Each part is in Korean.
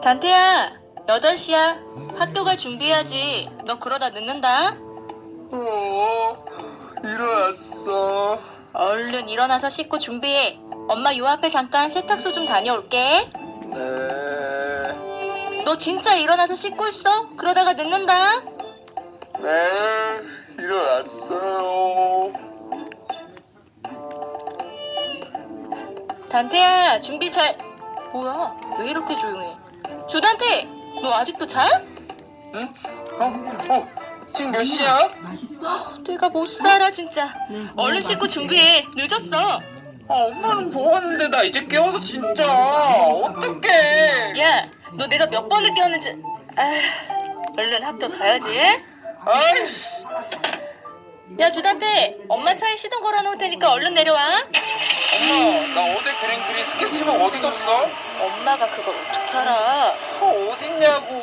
단태야, 8시야. 학교 갈 준비해야지. 너 그러다 늦는다. 어, 일어났어. 얼른 일어나서 씻고 준비해. 엄마 요 앞에 잠깐 세탁소 좀 다녀올게. 네, 너 진짜 일어나서 씻고 있어? 그러다가 늦는다. 네, 일어났어요. 단태야, 준비 잘. 뭐야? 왜 이렇게 조용해? 주단태, 너 아직도 자? 응? 어, 어, 지금 몇 시야? 내가 못 살아 진짜. 얼른 씻고 준비해. 늦었어. 아, 엄마는 뭐 하는데 나 이제 깨워서 진짜. 어떡해. 야, 너 내가 몇 번을 깨웠는지. 아, 얼른 학교 가야지. 아이씨. 야, 주단태, 엄마 차에 시동 걸어놓을 테니까 얼른 내려와. 엄마, 나 어제 그린 그린 스케치북 어디 뒀어? 엄마가 그걸 어떻게 알아? 어, 어딨냐고.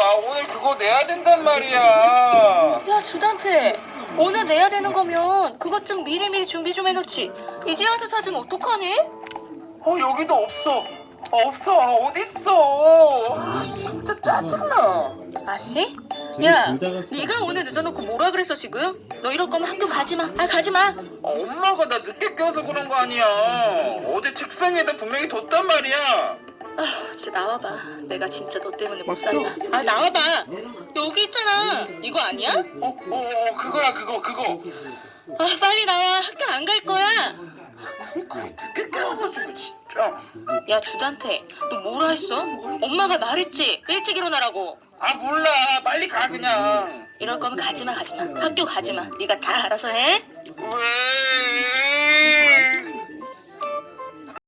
아, 오늘 그거 내야 된단 말이야. 야, 주단태, 오늘 내야 되는 거면 그것 좀 미리미리 준비 좀 해놓지. 이제 와서 찾으면 어떡하니? 어, 여기도 없어. 아, 없어. 아, 어딨어. 아, 진짜 짜증나. 아씨? 야, 네가 오늘 늦어놓고 뭐라 그랬어 지금? 너 이럴 거면 학교 가지 마. 아, 가지 마. 아, 엄마가 나 늦게 깨워서 그런 거 아니야. 어제 책상에다 분명히 뒀단 말이야. 아, 진짜 나와봐. 내가 진짜 너 때문에 못 산다. 아, 나와봐. 여기 있잖아. 이거 아니야? 어, 어, 어, 그거야, 그거, 그거. 아, 빨리 나와. 학교 안 갈 거야. 그러니까 늦게 깨워가지고 진짜. 야, 주단태, 너 뭐라 했어? 엄마가 말했지. 일찍 일어나라고. 아 몰라, 빨리 가 그냥. 이럴 거면 가지 마, 가지 마. 학교 가지 마. 네가 다 알아서 해. 왜?